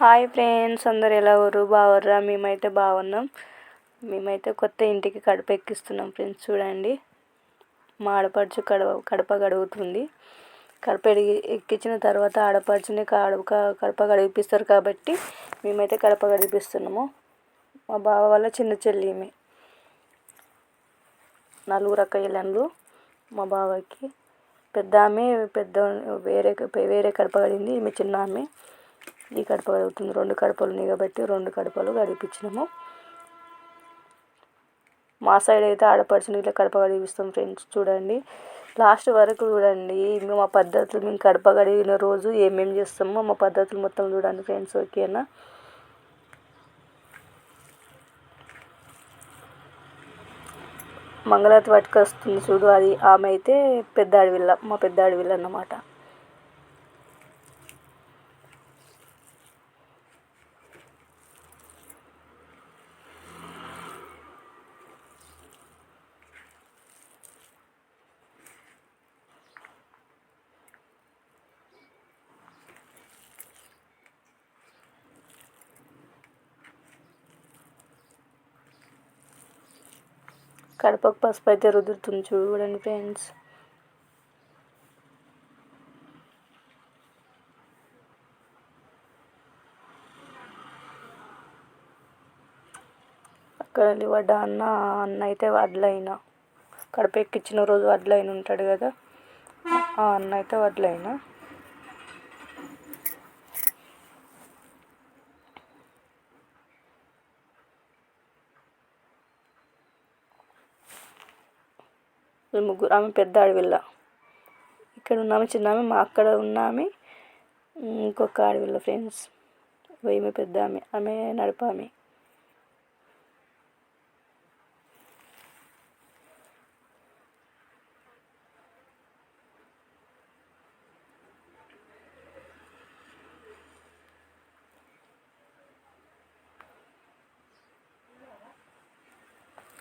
Hi friends అందరు ఎలా ఊరు బాగుర్రా మేమైతే బాగున్నాం. మేమైతే కొత్త ఇంటికి కడప ఎక్కిస్తున్నాం ఫ్రెండ్స్ చూడండి. మా ఆడపడుచు కడప కడప గడుగుతుంది కడప ఎక్కించిన తర్వాత ఆడపడుచుని కడప కడప గడిపిస్తారు కాబట్టి మేమైతే కడప గడిపిస్తున్నాము మా బావ వాళ్ళ చిన్న చెల్లి నలుగురు అక్కయ్యలు మా బావకి. పెద్ద ఆమె పెద్ద వేరే వేరే కడప కడిగింది ఈమె చిన్న ఆమె ఈ కడప కడుగుతుంది రెండు కడపలు ఉన్నాయి కాబట్టి రెండు కడపలు కడిపించినాము మా సైడ్ అయితే ఆడపడుచుని ఇట్లా కడప కడిగిస్తాం ఫ్రెండ్స్ చూడండి. లాస్ట్ వరకు చూడండి మేము మా పద్ధతులు మేము కడప కడిగిన రోజు ఏమేమి చేస్తామో మా పద్ధతులు మొత్తం చూడండి ఫ్రెండ్స్ ఓకేనా? మంగళారతి పట్టుకొస్తుంది చూడు అది ఆమె అయితే పెద్ద అడవిల్ల మా పెద్ద అడవిల్ల అన్నమాట. కడపకు పసుపు అయితే రుదురుతుంది చూడండి ఫ్రెండ్స్. అక్కడ వడ్డ అన్న అన్న అయితే వడ్లైన. కడప ఎక్కించిన రోజు వడ్లైన ఉంటాడు కదా. ఆ అన్న అయితే వడ్లైనా. ముగ్గురు ఆమె పెద్ద అడవిల్ల ఇక్కడ ఉన్నామే చిన్న ఆమె మా అక్కడ ఉన్నామి ఇంకొక అడవిల్ల ఫ్రెండ్స్ ఈమె పెద్ద ఆమె ఆమె నడపామె.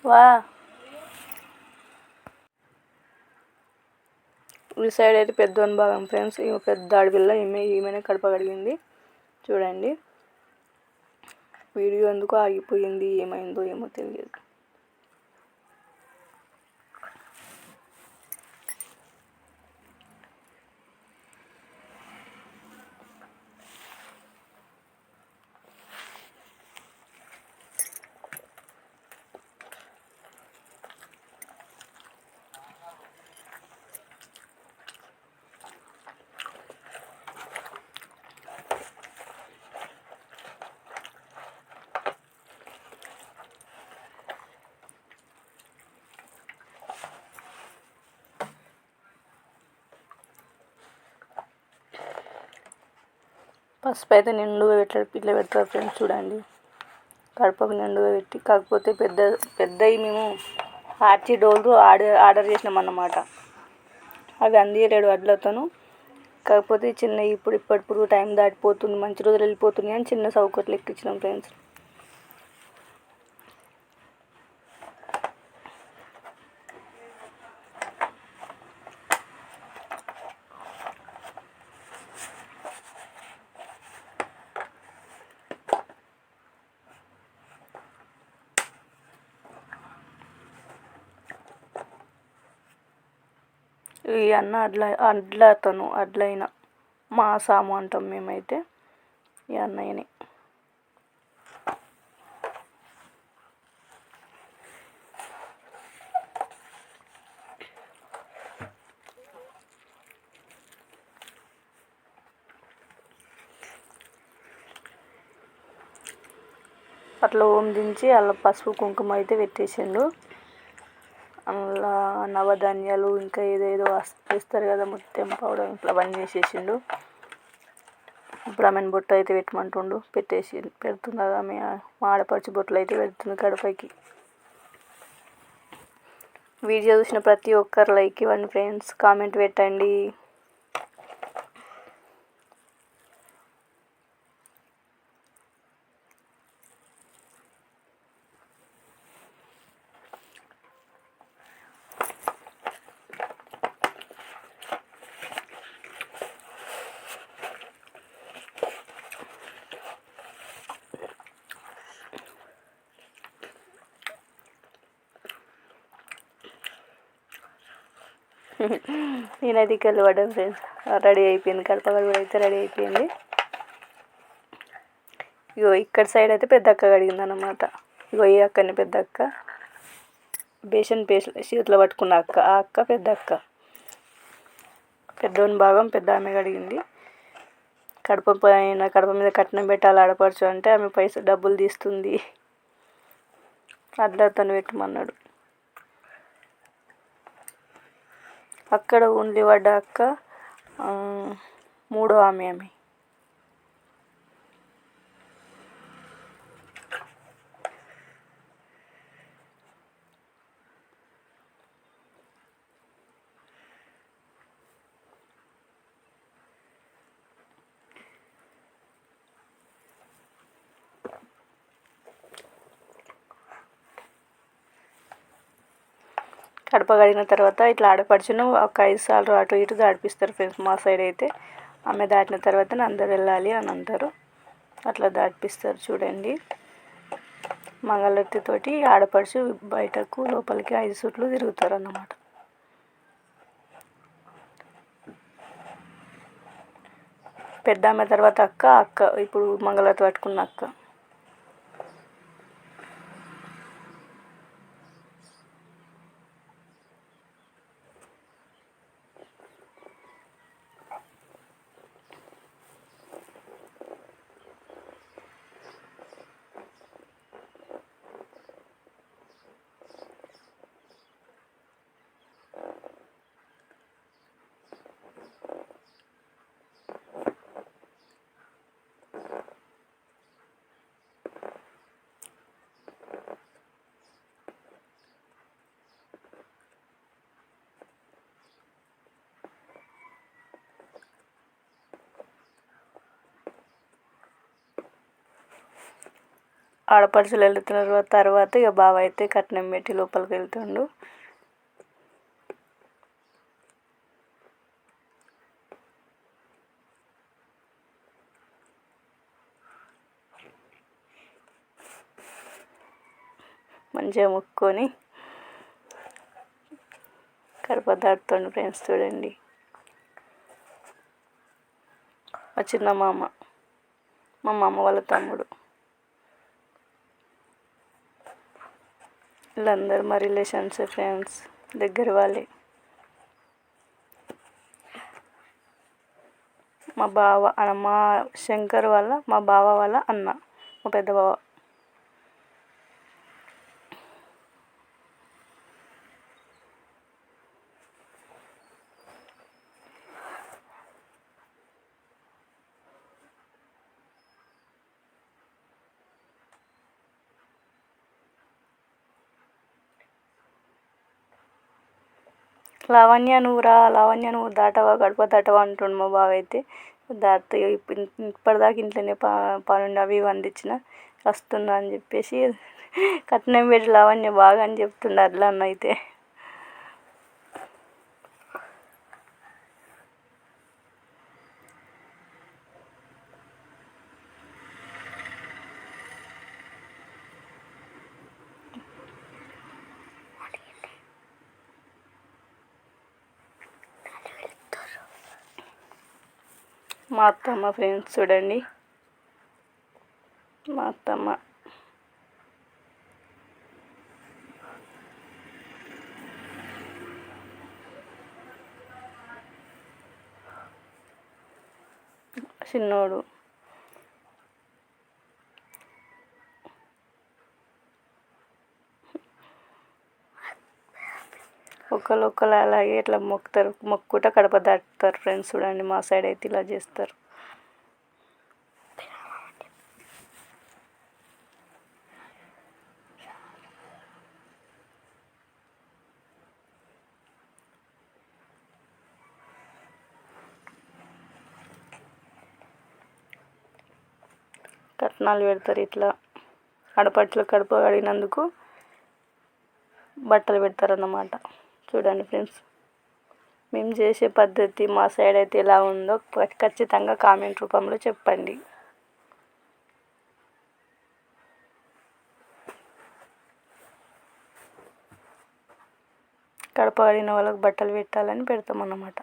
వా. ఈ సైడ్ అయితే పెద్ద భాగం ఫ్రెండ్స్. ఈమె పెద్ద ఆడపిల్ల ఈమె ఈమెనే కడప కడిగింది చూడండి. వీడియో ఎందుకు ఆగిపోయింది? ఏమైందో ఏమో తెలియదు. పసుపు అయితే నిండుగా పెట్టాడు ఇట్లా పెడతారు ఫ్రెండ్స్ చూడండి. కడపకు నిండుగా పెట్టి కాకపోతే పెద్ద పెద్దవి మేము ఆర్చి డోలు ఆర్డర్ ఆర్డర్ చేసినాం అన్నమాట. అవి అందియలేడు వడ్లతోను కాకపోతే చిన్న ఇప్పుడు ఇప్పటిప్పుడు టైం దాటిపోతుంది మంచి రోజులు వెళ్ళిపోతున్నాయి అని చిన్న సౌకర్యాలు ఎక్కించినాం ఫ్రెండ్స్ ఈ అన్న అడ్ల అడ్ల అతను అడ్లైన మా సాము అంటాం మేమైతే ఈ అన్నయ్యని. అట్లా ఓం దించి అలా పసుపు కుంకుమ అయితే పెట్టేసిండు. అందులో నవధాన్యాలు ఇంకా ఏదేదో వేస్తారు కదా ముత్యం పౌడర్ ఇట్లా అవన్నీ వేసేసిండు ఇప్పుడు ఆమెను బొట్టు అయితే పెట్టమంటుండు. పెట్టేసి పెడుతున్నది ఆమె. మా ఆడపడుచు బొట్లు అయితే పెడుతుంది గడపకి వీడియో చూసిన ప్రతి ఒక్కరు లైక్ ఇవ్వండి ఫ్రెండ్స్ కామెంట్ పెట్టండి. నేనైతే ఇక్కడ పడ్డాను ఫ్రెండ్స్ రెడీ అయిపోయింది. కడపగడ కూడా అయితే రెడీ అయిపోయింది. ఇగో ఇక్కడ సైడ్ అయితే పెద్ద అక్క కడిగింది అనమాట ఇగో ఈ అక్కని పెద్ద అక్క. బేసన్ పేస్ట్ చేతిలో పట్టుకున్న అక్క. ఆ అక్క పెద్ద అక్క. పెద్దోని భాగం పెద్ద ఆమె కడిగింది. కడప పైన కడప మీద కట్నం పెట్టాలి ఆడపడుచు అంటే ఆమె పైసలు డబ్బులు తీస్తుంది. అట్లా పెట్టమన్నాడు. అక్కడ ఉండి పడ్డ అక్క మూడో ఆమె ఆమె. కడప కడిగిన తర్వాత ఇట్లా ఆడపడుచును ఒక ఐదు సార్లు అటు ఇటు దాటిపిస్తారు ఫ్రెండ్స్ మా సైడ్ అయితే. ఆమె దాటిన తర్వాత అందరు వెళ్ళాలి అని అంటారు. అట్లా దాటిపిస్తారు చూడండి. మంగళవతితోటి ఆడపడుచు బయటకు లోపలికి ఐదు సుట్లు తిరుగుతారు అన్నమాట. పెద్ద ఆమె తర్వాత అక్క అక్క ఇప్పుడు మంగళవతి పట్టుకున్న అక్క. ఆడపడుచులు వెళ్తున్న తర్వాత ఇక బావ అయితే కట్నం పెట్టి లోపలికి వెళ్తుండు. మంచిగా ముక్కొని కడప దాటుతుండు ఫ్రెండ్స్ చూడండి. మా చిన్న మామ మా మామ వాళ్ళ తమ్ముడు. వీళ్ళందరూ మా రిలేషన్స్ ఫ్రెండ్స్ దగ్గర వాళ్ళే. మా బావ మా శంకర్ వాళ్ళ మా బావ వాళ్ళ అన్న మా పెద్ద బావ. లావణ్య నువ్వు రా లావణ్య నువ్వు దాటవా గడప దాటవా అంటుండు మా బావ అయితే దాటుతా ఇప్పటిదాకా ఇంట్లోనే పా పనుండి అవి ఇవి అందించిన. వస్తున్నా అని చెప్పేసి కట్నం పెట్టి లావణ్య బాగా అని చెప్తుండు అట్లా అన్న అయితే మా అత్తమ్మ ఫ్రెండ్స్ చూడండి. మా అత్తమ్మ. చిన్నోడు. ఒకళ్ళు ఒకరు అలాగే ఇట్లా మొక్కుతారు. మొక్కుట కడప దాటుతారు ఫ్రెండ్స్ చూడండి మా సైడ్ అయితే ఇలా చేస్తారు. కట్నాలు పెడతారు ఇట్లా. ఆడపడుచులు కడుపు కడిగినందుకు బట్టలు పెడతారన్నమాట. చూడండి ఫ్రెండ్స్. మేము చేసే పద్ధతి మా సైడ్ అయితే ఎలా ఉందో ఖచ్చితంగా కామెంట్ రూపంలో చెప్పండి. కడప వాళ్ళకి బట్టలు పెట్టాలని పెడతాం అన్నమాట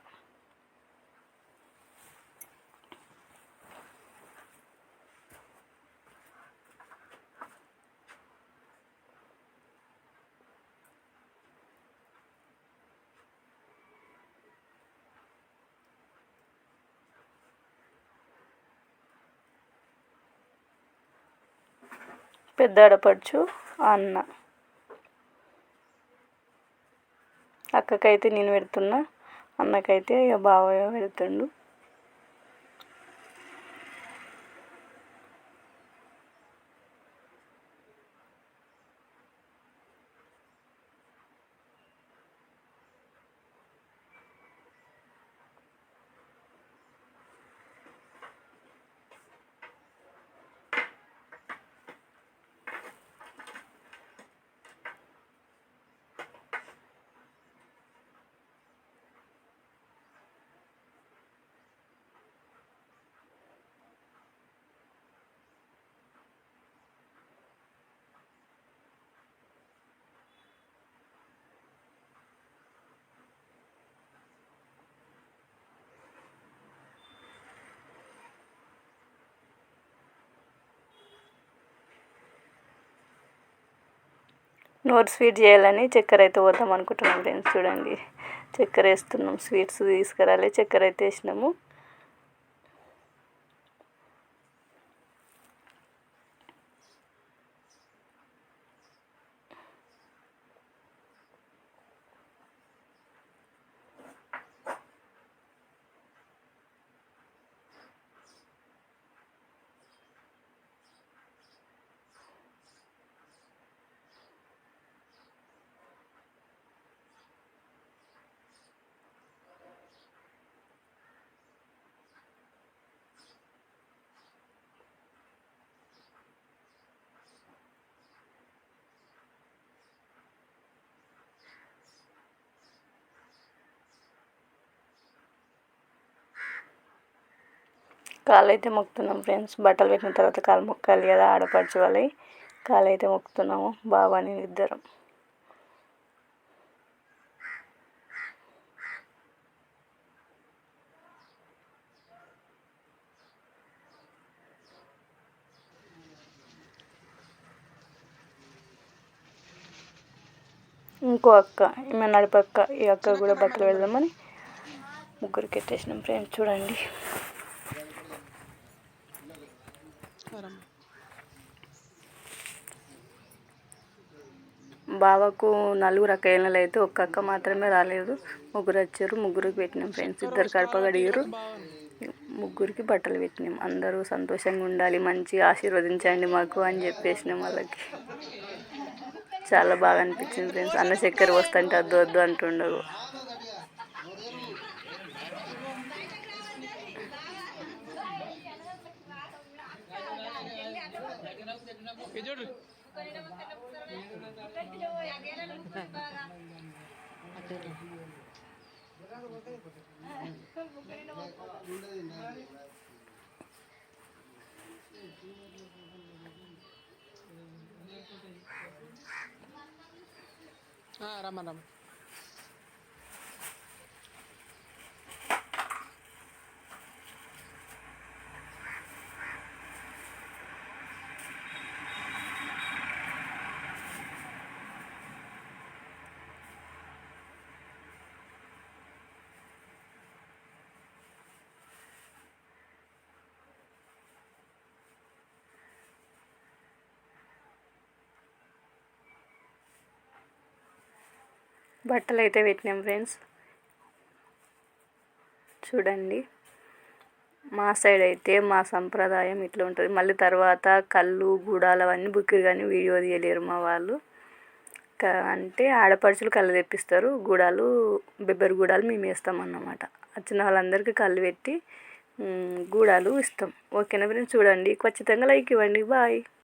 పెద్ద ఆడపడుచు అన్న. అక్కకైతే నేను పెడుతున్నా అన్నకైతే ఇక బావయ్య పెడుతుండు. నోరు స్వీట్ చేయాలని చక్కెర అయితే పోద్దాం అనుకుంటున్నాం ఫ్రెండ్స్. చూడండి చక్కెర వేస్తున్నాం స్వీట్స్ తీసుకురాలే చక్కెర అయితే వేసినాము. కాళ్ళు అయితే మొక్కుతున్నాం ఫ్రెండ్స్. బట్టలు పెట్టిన తర్వాత కాలు మొక్కాలి కదా ఆడపడుచు వాళ్ళవి కాళ్ళు అయితే మొక్కుతున్నాము బాబా నేను ఇద్దరం. ఇంకో అక్క ఈమె నడిపక్క ఈ అక్క కూడా బట్టలు వెళ్దామని ముగ్గురికి ఎట్టేసినాం ఫ్రెండ్స్. చూడండి. బావకు నలుగురు అక్కయ్యలు అయితే ఒక్క అక్క మాత్రమే రాలేదు. ముగ్గురు వచ్చారు ముగ్గురికి పెట్టినాం ఫ్రెండ్స్. ఇద్దరు కడప గడిగారు ముగ్గురికి బట్టలు పెట్టినాం. అందరూ సంతోషంగా ఉండాలి మంచి ఆశీర్వదించండి మాకు అని చెప్పేసినాం వాళ్ళకి. చాలా బాగా అనిపించింది ఫ్రెండ్స్. అన్న చక్కెర వస్తుంటే వద్దు వద్దు అంటుండవు ಕಿಜೋಡ್ ಹಾ ರಾಮ బట్టలు అయితే పెట్టినాం ఫ్రెండ్స్. చూడండి. మా సైడ్ అయితే మా సంప్రదాయం ఇట్లా ఉంటుంది. మళ్ళీ తర్వాత కళ్ళు గూడాలు అవన్నీ బుక్కి కానీ వీడియో తీయలేరు మా వాళ్ళు. అంటే ఆడపడుచులు కళ్ళు తెప్పిస్తారు. గూడాలు బెబ్బరి గూడాలు మేము అన్నమాట. వచ్చిన వాళ్ళందరికీ కళ్ళు పెట్టి గూడాలు ఇస్తాం. ఓకేనా ఫ్రెండ్స్? చూడండి. ఖచ్చితంగా లైక్ ఇవ్వండి. బాయ్.